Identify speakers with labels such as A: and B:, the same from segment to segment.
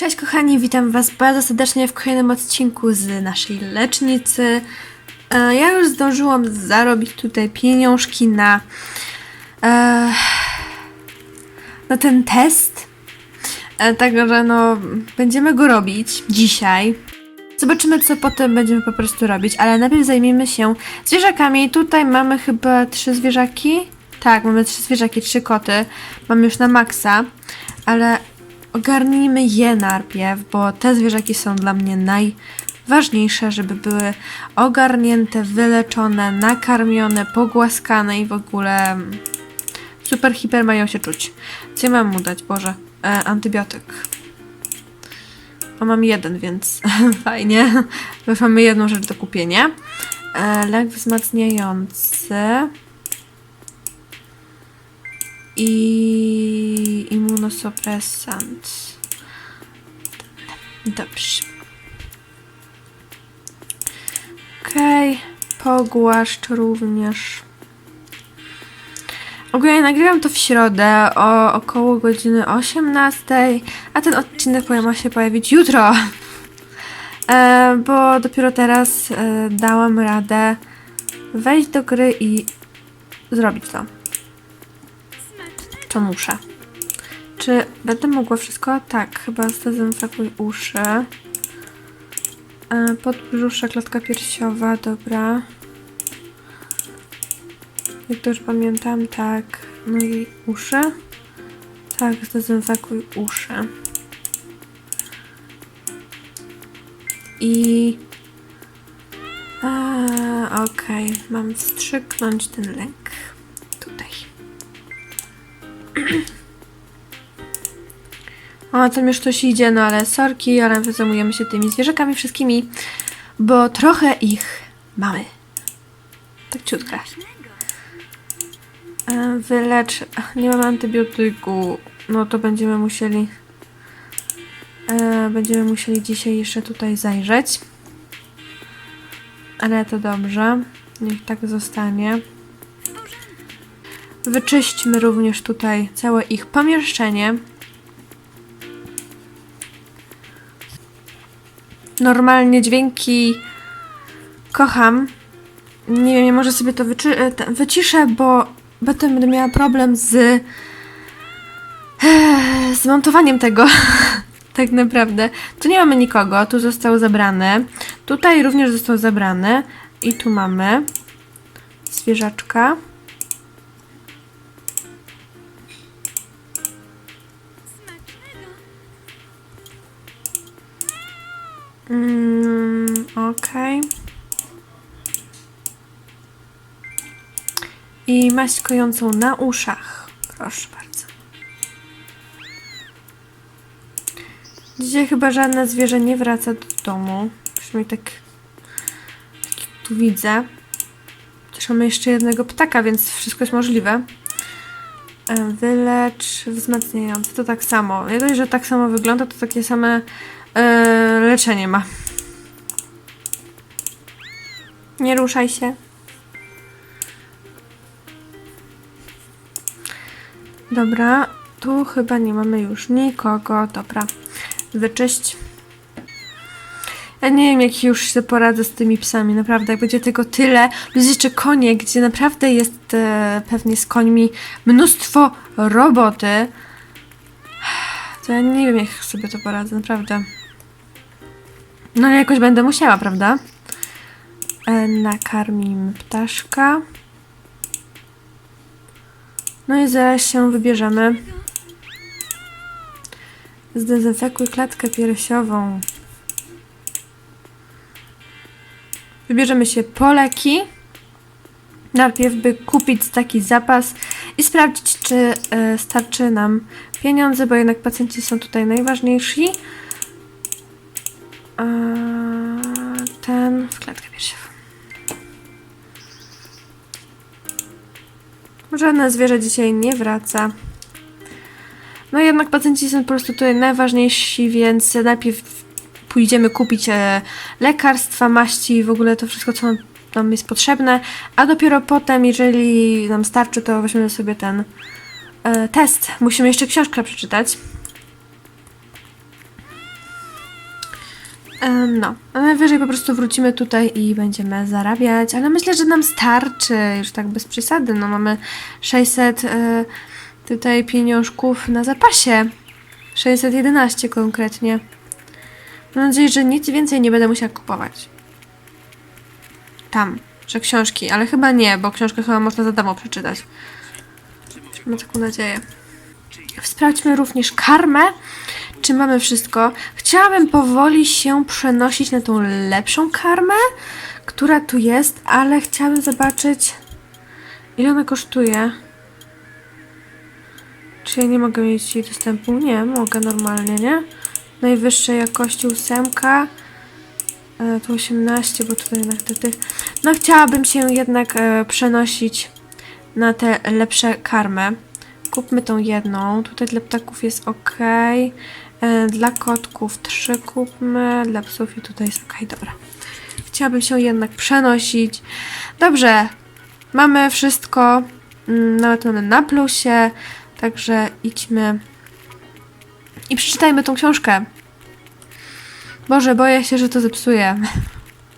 A: Cześć kochani, witam Was bardzo serdecznie w kolejnym odcinku z naszej lecznicy. E, Ja już zdążyłam zarobić tutaj pieniążki na, e, na ten test. E, Także no, będziemy go robić dzisiaj. Zobaczymy, co potem będziemy po prostu robić, ale najpierw zajmiemy się zwierzakami. Tutaj mamy chyba trzy zwierzaki. Tak, mamy trzy zwierzaki, trzy koty. Mamy już na maksa, ale ogarnijmy je najpierw, bo te zwierzaki są dla mnie najważniejsze, żeby były ogarnięte, wyleczone, nakarmione, pogłaskane i w ogóle mm, super hiper mają się czuć. Co mam mu dać? Boże, e, antybiotyk. A mam jeden, więc fajnie. Już mamy jedną rzecz do kupienia. E, lek wzmacniający. I immunosupressant. Dobrze. Okej. Pogłaszcz również. Ogólnie nagrywam to w środę o około godziny 18, a ten odcinek ma się pojawić jutro. E, bo dopiero teraz e, dałam radę wejść do gry i zrobić to. To muszę. Czy będę mogła wszystko? Tak, chyba zdezynfekuj uszy. E, Podbrzusze, klatka piersiowa, dobra. Jak to już pamiętam, tak. No i uszy. Tak, zdezynfekuj uszy. I... Okej, mam wstrzyknąć ten lek. O, tam już coś idzie, no ale sorki, ale my zajmujemy się tymi zwierzakami wszystkimi, bo trochę ich mamy. Tak ciutkę. E, Wylecz. Nie mamy antybiotyku. No to będziemy musieli. E, będziemy musieli dzisiaj jeszcze tutaj zajrzeć. Ale to dobrze. Niech tak zostanie. Wyczyśćmy również tutaj całe ich pomieszczenie. Normalnie dźwięki kocham. Nie wiem, może sobie to e, wyciszę, bo potem będę miała problem z z montowaniem tego. tak naprawdę. Tu nie mamy nikogo, tu został zabrany. Tutaj również został zabrany. I tu mamy zwierzaczka. Mm, Okej. I maść kojącą na uszach. Proszę bardzo. Dzisiaj chyba żadne zwierzę nie wraca do domu. Przynajmniej tak, tak tu widzę. Też mamy jeszcze jednego ptaka, więc wszystko jest możliwe. E, Wylecz wzmacniający. To tak samo. Dość, że tak samo wygląda, to takie same leczenie ma. Nie ruszaj się. Dobra, tu chyba nie mamy już nikogo. Dobra, wyczyść. Ja nie wiem, jak już się poradzę z tymi psami, naprawdę. Jak będzie tego tyle, plus jeszcze konie, gdzie naprawdę jest e, pewnie z końmi mnóstwo roboty. To ja nie wiem, jak sobie to poradzę, naprawdę. No ale jakoś będę musiała, prawda? E, nakarmimy ptaszka. No i zaraz się wybierzemy. Zdezynfekuj klatkę piersiową. Wybierzemy się po leki. Najpierw by kupić taki zapas i sprawdzić, czy e, starczy nam pieniądze, bo jednak pacjenci są tutaj najważniejsi. Ten w klatkę piersiową. Żadne zwierzę dzisiaj nie wraca. No jednak pacjenci są po prostu tutaj najważniejsi, więc najpierw pójdziemy kupić e, lekarstwa, maści i w ogóle to wszystko, co nam, nam jest potrzebne, a dopiero potem, jeżeli nam starczy, to weźmiemy sobie ten e, test. Musimy jeszcze książkę przeczytać. No, a najwyżej po prostu wrócimy tutaj i będziemy zarabiać, ale myślę, że nam starczy, już tak bez przesady, no mamy 600 e, tutaj pieniążków na zapasie, 611 konkretnie. Mam nadzieję, że nic więcej nie będę musiała kupować. Tam, że książki, ale chyba nie, bo książkę chyba można za darmo przeczytać. Mam taką nadzieję. Sprawdźmy również karmę. Czy mamy wszystko? Chciałabym powoli się przenosić na tą lepszą karmę, która tu jest, ale chciałabym zobaczyć, ile ona kosztuje. Czy ja nie mogę mieć jej dostępu? Nie, mogę normalnie, nie? Najwyższej jakości ósemka. E, tu 18, bo tutaj jednak te tych. No chciałabym się jednak e, przenosić na te lepsze karmy. Kupmy tą jedną. Tutaj dla ptaków jest ok. E, Dla kotków trzy kupmy. Dla psów i tutaj jest ok. Dobra. Chciałabym się jednak przenosić. Dobrze. Mamy wszystko. Mm, Nawet mamy na plusie. Także idźmy i przeczytajmy tą książkę. Boże, boję się, że to zepsuję.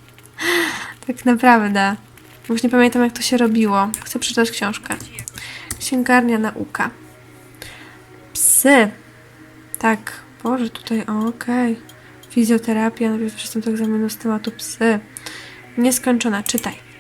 A: tak naprawdę. Już nie pamiętam, jak to się robiło. Chcę przeczytać książkę. Księgarnia nauka. Psy. Tak. Boże, tutaj, okej. Fizjoterapia, najpierw przystęp do egzaminu z tematu psy. Nieskończona, czytaj.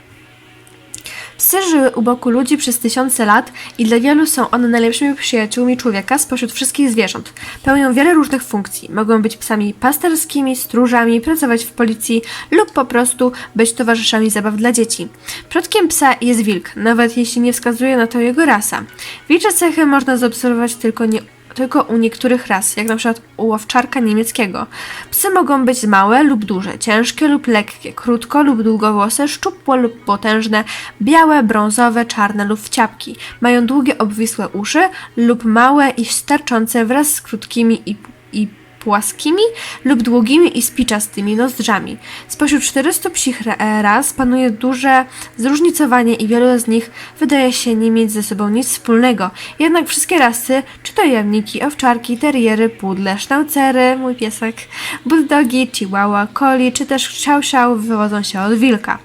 A: Psy żyły u boku ludzi przez tysiące lat i dla wielu są one najlepszymi przyjaciółmi człowieka spośród wszystkich zwierząt. Pełnią wiele różnych funkcji. Mogą być psami pasterskimi, stróżami, pracować w policji lub po prostu być towarzyszami zabaw dla dzieci. Przodkiem psa jest wilk, nawet jeśli nie wskazuje na to jego rasa. Wilcze cechy można zaobserwować tylko nie tylko u niektórych ras, jak na przykład u łowczarka niemieckiego. Psy mogą być małe lub duże, ciężkie lub lekkie, krótko lub długowłose, szczupłe lub potężne, białe, brązowe, czarne lub wciapki. Mają długie, obwisłe uszy lub małe i sterczące wraz z krótkimi i, i płaskimi lub długimi i spiczastymi nozdrzami. Spośród 400 psich ra- e, ras panuje duże zróżnicowanie i wielu z nich wydaje się nie mieć ze sobą nic wspólnego. Jednak wszystkie rasy, czy to jamniki, owczarki, teriery, pudle, sznaucery, mój piesek, bulldogi, chihuahua, coli, czy też chow chow wywodzą się od wilka.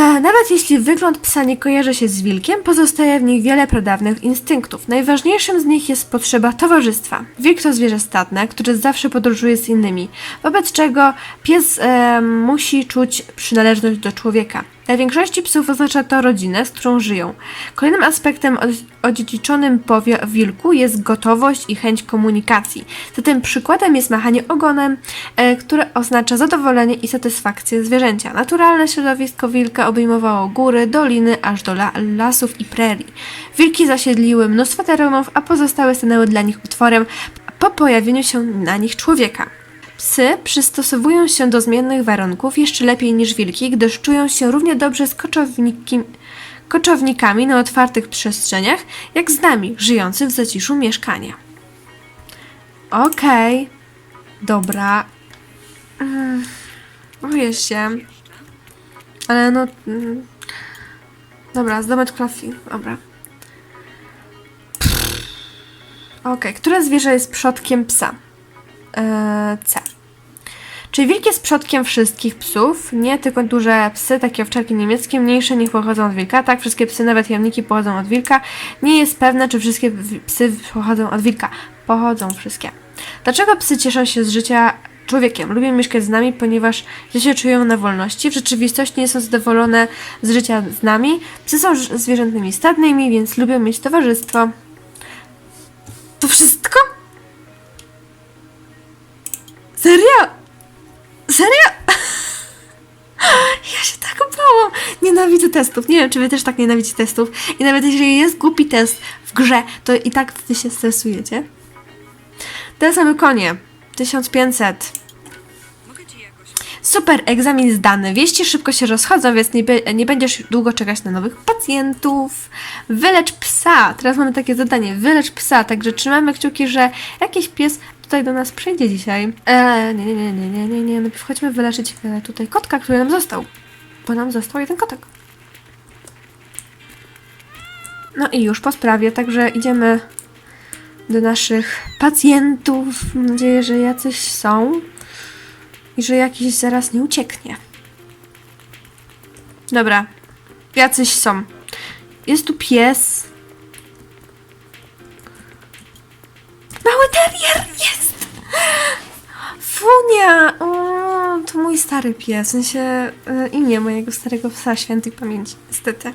A: Nawet jeśli wygląd psa nie kojarzy się z wilkiem, pozostaje w nich wiele pradawnych instynktów. Najważniejszym z nich jest potrzeba towarzystwa. Wilk to zwierzę statne, które zawsze podróżuje z innymi, wobec czego pies e, musi czuć przynależność do człowieka. Dla większości psów oznacza to rodzinę, z którą żyją. Kolejnym aspektem od- odziedziczonym po wi- wilku jest gotowość i chęć komunikacji. Zatem przykładem jest machanie ogonem, e, które oznacza zadowolenie i satysfakcję zwierzęcia. Naturalne środowisko wilka obejmowało góry, doliny, aż do la- lasów i prerii. Wilki zasiedliły mnóstwo terenów, a pozostałe stanęły dla nich utworem po pojawieniu się na nich człowieka. Psy przystosowują się do zmiennych warunków jeszcze lepiej niż wilki, gdyż czują się równie dobrze z koczownikami na otwartych przestrzeniach, jak z nami, żyjący w zaciszu mieszkania. Okej, dobra. Mm, się. Ale no... mm, Dobra, zdobędź klasy. Dobra. Okej, które zwierzę jest przodkiem psa? Eee, C. Czy wilk jest przodkiem wszystkich psów? Nie, tylko duże psy, takie owczarki niemieckie, mniejsze niech pochodzą od wilka. Tak, wszystkie psy, nawet jamniki pochodzą od wilka. Nie jest pewne, czy wszystkie psy pochodzą od wilka. Pochodzą wszystkie. Dlaczego psy cieszą się z życia człowiekiem? Lubią mieszkać z nami, ponieważ źle się czują na wolności. W rzeczywistości nie są zadowolone z życia z nami. Psy są zwierzętnymi stadnymi, więc lubią mieć towarzystwo. To wszystko? Nienawidzę testów. Nie wiem, czy wy też tak nienawidzicie testów. I nawet jeżeli jest głupi test w grze, to i tak wtedy się stresujecie. Te same konie. 1500. Super, egzamin zdany. Wieści szybko się rozchodzą, więc nie, nie będziesz długo czekać na nowych pacjentów. Wylecz psa. Teraz mamy takie zadanie. Wylecz psa. Także trzymamy kciuki, że jakiś pies tutaj do nas przyjdzie dzisiaj. Eee, nie, nie, nie, nie, nie, nie, nie. Najpierw chodźmy wyleczyć e, tutaj kotka, który nam został. Bo nam został jeden kotek. No i już po sprawie, także idziemy do naszych pacjentów. Mam nadzieję, że jacyś są. i że jakiś zaraz nie ucieknie. Dobra, jacyś są. Jest tu pies. Mały terrier jest! Funia! O, to mój stary pies, w sensie e, imię mojego starego psa, świętej pamięci, niestety.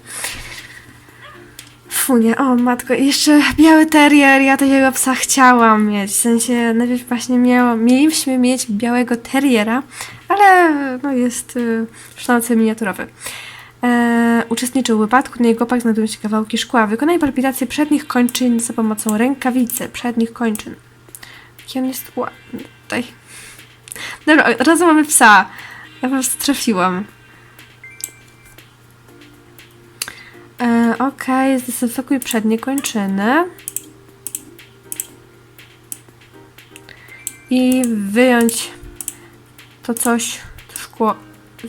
A: Funia, o matko, i jeszcze biały terrier, ja takiego psa chciałam mieć, w sensie najpierw właśnie miało, mieliśmy mieć białego terriera, ale no jest y, sztancer miniaturowy. E, uczestniczył w wypadku, na jego opak znajdują się kawałki szkła. Wykonaj palpitację przednich kończyn za pomocą rękawicy przednich kończyn. Jaki on jest ładny tutaj. Dobra, od razu mamy psa. Ja po prostu trafiłam. E, Okej, zdezynfekuj przednie kończyny. I wyjąć to coś, to szkło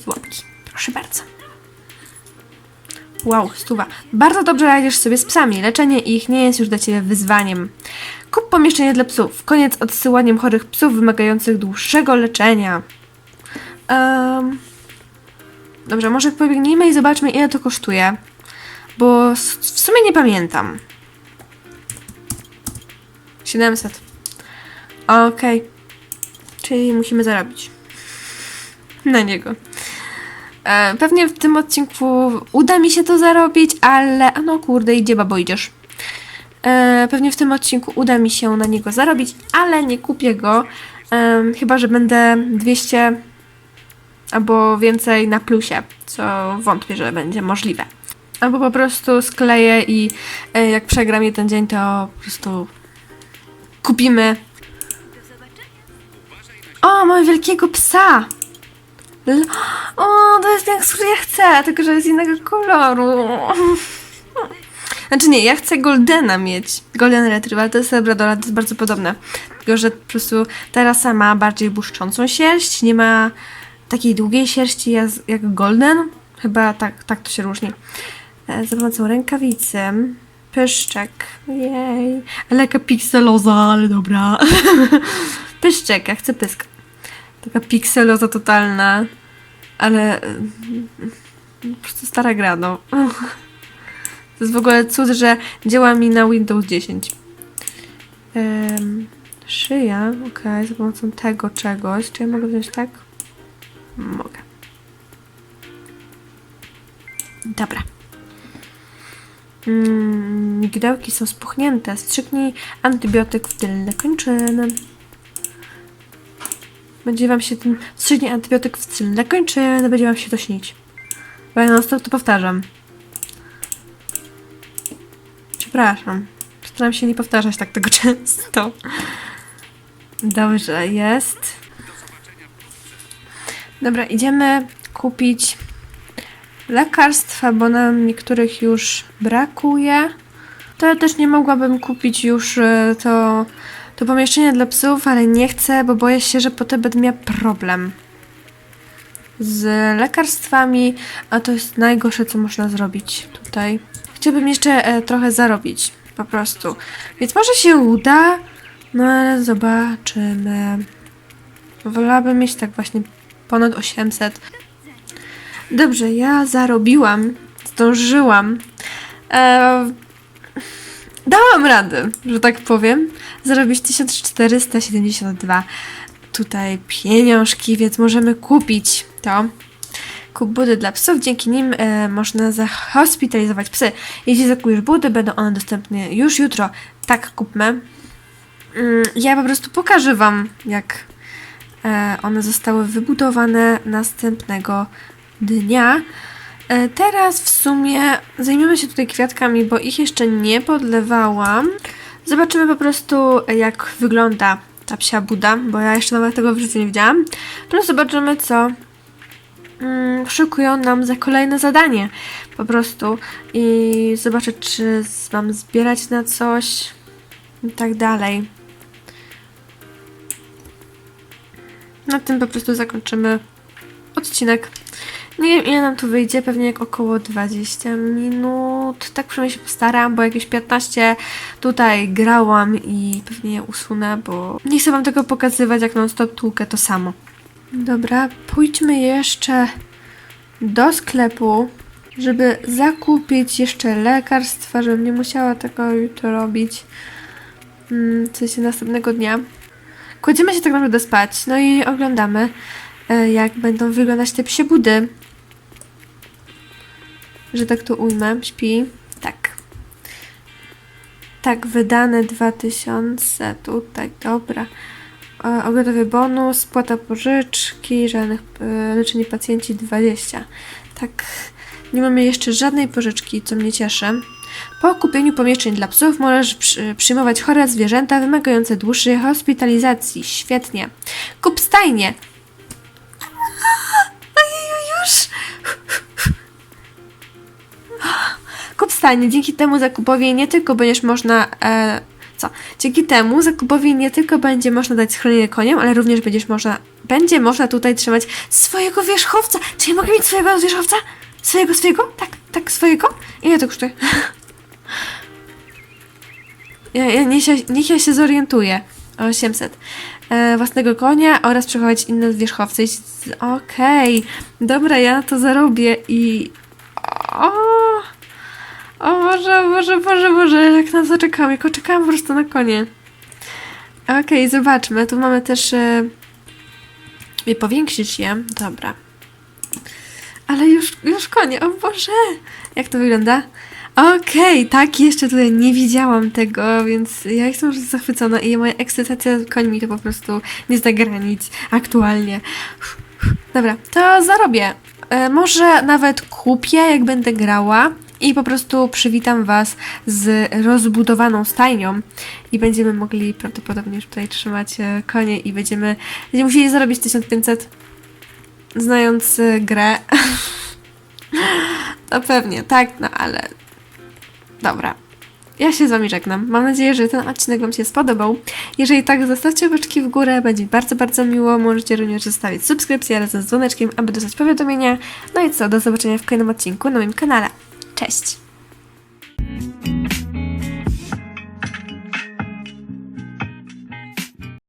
A: z łapki. Proszę bardzo. Wow, stuwa. Bardzo dobrze radzisz sobie z psami. Leczenie ich nie jest już dla Ciebie wyzwaniem. Kup pomieszczenie dla psów. Koniec odsyłaniem chorych psów wymagających dłuższego leczenia. Em, Dobrze, może pobiegnijmy i zobaczmy ile to kosztuje. Bo w sumie nie pamiętam. 700. Okej. Czyli musimy zarobić. Na niego. E, pewnie w tym odcinku uda mi się to zarobić, ale. A no kurde, idzie babo, idziesz. E, pewnie w tym odcinku uda mi się na niego zarobić, ale nie kupię go. Em, chyba, że będę 200 albo więcej na plusie, co wątpię, że będzie możliwe. Albo po prostu skleję i e, jak przegram jeden dzień, to po prostu kupimy. O, mamy wielkiego psa! L- o, to jest jak ja chcę, tylko że jest innego koloru. Znaczy nie, ja chcę Goldena mieć. Golden Retriever, to jest Labradora, to jest bardzo podobne. Tylko, że po prostu ta rasa ma bardziej błyszczącą sierść, nie ma takiej długiej sierści jak, Golden. Chyba tak, tak to się różni. E, Za pomocą rękawicy. Pyszczek. Jej. Ale jaka pikseloza, ale dobra. Pyszczek, ja chcę pysk. Taka pikseloza totalna. Ale... e, Po prostu stara gra, no. To jest w ogóle cud, że działa mi na Windows 10. Em, szyja, okej, za pomocą tego czegoś. Czy ja mogę wziąć tak? Mogę. Dobra. Mm, są spuchnięte. Strzyknij antybiotyk w tylne kończyny. Będzie wam się ten... Strzyknij antybiotyk w tylne kończyny. Będzie wam się to śnić. Bo ja non to powtarzam. Przepraszam. Staram się nie powtarzać tak tego często. Dobrze, jest. Dobra, idziemy kupić lekarstwa, bo nam niektórych już brakuje. To ja też nie mogłabym kupić już e, to, to pomieszczenie dla psów, ale nie chcę, bo boję się, że potem będę miała problem z lekarstwami, a to jest najgorsze, co można zrobić tutaj. Chciałbym jeszcze e, trochę zarobić, po prostu. Więc może się uda, no ale zobaczymy. Wolałabym mieć tak właśnie ponad 800. Dobrze, ja zarobiłam, zdążyłam. E, dałam radę, że tak powiem, zarobić 1472 tutaj pieniążki, więc możemy kupić to. Kup budy dla psów, dzięki nim e, można zahospitalizować psy. Jeśli zakujesz budy, będą one dostępne już jutro. Tak, kupmy. Mm, ja po prostu pokażę Wam, jak e, one zostały wybudowane następnego dnia. E, teraz w sumie zajmiemy się tutaj kwiatkami, bo ich jeszcze nie podlewałam. Zobaczymy po prostu, jak wygląda ta psia buda, bo ja jeszcze nawet tego w życiu nie widziałam. Plus zobaczymy, co mm, szykują nam za kolejne zadanie. Po prostu. I zobaczę, czy mam zbierać na coś i tak dalej. Na tym po prostu zakończymy odcinek. Nie wiem, ile nam tu wyjdzie, pewnie jak około 20 minut. Tak przynajmniej się postaram, bo jakieś 15 tutaj grałam i pewnie je usunę, bo nie chcę wam tego pokazywać, jak non stop tłukę to samo. Dobra, pójdźmy jeszcze do sklepu, żeby zakupić jeszcze lekarstwa, żebym nie musiała tego jutro robić. Mm, w sensie następnego dnia. Kładziemy się tak naprawdę spać, no i oglądamy, e, jak będą wyglądać te psie budy. Że tak to ujmę. Śpi. Tak. Tak, wydane 2000. Tutaj, dobra. E, Ogrodowy bonus, spłata pożyczki, żadnych e, leczenie pacjenci 20. Tak, nie mamy jeszcze żadnej pożyczki, co mnie cieszy. Po kupieniu pomieszczeń dla psów możesz przy, przyjmować chore zwierzęta wymagające dłuższej hospitalizacji. Świetnie. Kup stajnie. Już. Kup stajnie. Dzięki temu zakupowi nie tylko będziesz można... E, Dzięki temu zakupowi nie tylko będzie można dać schronienie koniom, ale również będziesz można, będzie można tutaj trzymać swojego wierzchowca. Czy ja mogę mieć swojego wierzchowca? Swojego, swojego? Tak, tak, swojego? Ile to kosztuje? Ja, ja, niech, się, niech ja się zorientuję. 800. E, własnego konia oraz przechować inne wierzchowce. Z- Okej. Dobra, ja to zarobię i... O, o Boże, Boże, Boże, Boże, jak na to czekam. Jak czekałam po prostu na konie. Okej, zobaczmy. Tu mamy też... I powiększyć je. Dobra. Ale już, już konie, o Boże! Jak to wygląda? Okej, tak, jeszcze tutaj nie widziałam tego, więc ja jestem już zachwycona i moja ekscytacja końmi to po prostu nie zna granic aktualnie. Dobra, to zarobię. E, może nawet kupię, jak będę grała i po prostu przywitam Was z rozbudowaną stajnią i będziemy mogli prawdopodobnie już tutaj trzymać e, konie i będziemy, będziemy musieli zarobić 1500 znając y, grę. No pewnie, tak, no ale. Dobra. Ja się z Wami żegnam. Mam nadzieję, że ten odcinek Wam się spodobał. Jeżeli tak, zostawcie łapeczki w górę, będzie mi bardzo, bardzo miło. Możecie również zostawić subskrypcję razem z dzwoneczkiem, aby dostać powiadomienia. No i co, do zobaczenia w kolejnym odcinku na moim kanale. Cześć!